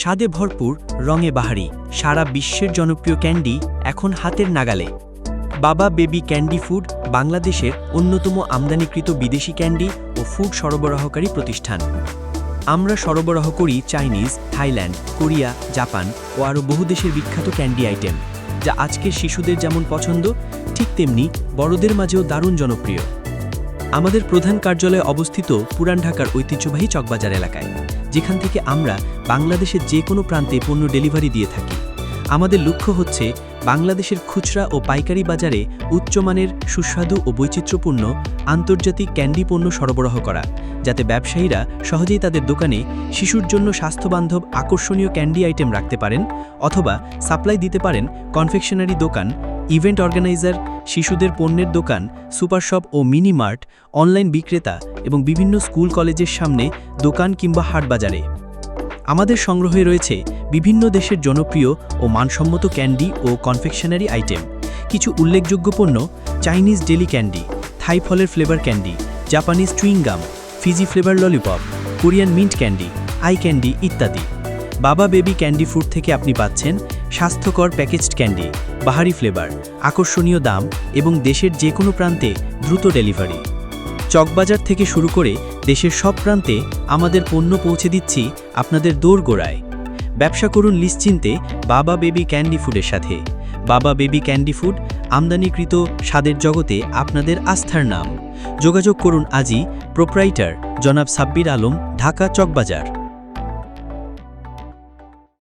স্বাদে ভরপুর, রঙে বাহারি, সারা বিশ্বের জনপ্রিয় ক্যান্ডি এখন হাতের নাগালে। বাবা বেবি ক্যান্ডি ফুড, বাংলাদেশের অন্যতম আমদানিকৃত বিদেশি ক্যান্ডি ও ফুড সরবরাহকারী প্রতিষ্ঠান। আমরা সরবরাহ করি চাইনিজ, থাইল্যান্ড, কোরিয়া, জাপান ও আরও বহু দেশের বিখ্যাত ক্যান্ডি আইটেম, যা আজকের শিশুদের যেমন পছন্দ, ঠিক তেমনি বড়দের মাঝেও দারুণ জনপ্রিয়। আমাদের প্রধান কার্যালয় অবস্থিত পুরান ঢাকার ঐতিহ্যবাহী চকবাজার এলাকায়, যেখান থেকে আমরা বাংলাদেশের যে কোনো প্রান্তে পণ্য ডেলিভারি দিয়ে থাকি। আমাদের লক্ষ্য হচ্ছে বাংলাদেশের খুচরা ও পাইকারি বাজারে উচ্চমানের সুস্বাদু ও বৈচিত্র্যপূর্ণ আন্তর্জাতিক ক্যান্ডি পণ্য সরবরাহ করা, যাতে ব্যবসায়ীরা সহজেই তাদের দোকানে শিশুর জন্য স্বাস্থ্যবান্ধব আকর্ষণীয় ক্যান্ডি আইটেম রাখতে পারেন অথবা সাপ্লাই দিতে পারেন কনফেকশনারি দোকান ইভেন্ট অর্গানাইজার, শিশুদের পণ্যের দোকান সুপার শপ ও মিনি মার্ট অনলাইন বিক্রেতা এবং বিভিন্ন স্কুল কলেজের সামনে দোকান কিংবা হাট বাজারে আমাদের সংগ্রহে রয়েছে বিভিন্ন দেশের জনপ্রিয় ও মানসম্মত ক্যান্ডি ও কনফেকশনারি আইটেম। কিছু উল্লেখযোগ্য পণ্য, চাইনিজ ডেলি ক্যান্ডি, থাই ফলের flavour candy, Japanese chewing gum fizzy flavour lollipop, Korean mint candy, eye candy ইত্যাদি। বাবা বেবি ক্যান্ডি ফুড থেকে আপনি পাচ্ছেন স্বাস্থ্যকর প্যাকেজড ক্যান্ডি, বাহারি ফ্লেভার, আকর্ষণীয় দাম এবং দেশের যে কোনো প্রান্তে দ্রুত ডেলিভারি। চকবাজার থেকে শুরু করে দেশের সব প্রান্তে আমাদের পণ্য পৌঁছে দিচ্ছি আপনাদের দোরগোড়ায়। ব্যবসা করুন নিশ্চিন্তে বাবা বেবি ক্যান্ডি ফুডের সাথে। বাবা বেবি ক্যান্ডি ফুড, আমদানিকৃত স্বাদের জগতে আপনাদের আস্থার নাম। যোগাযোগ করুন আজই প্রোপ্রাইটার জনাব সাব্বির আলম, ঢাকা চকবাজার।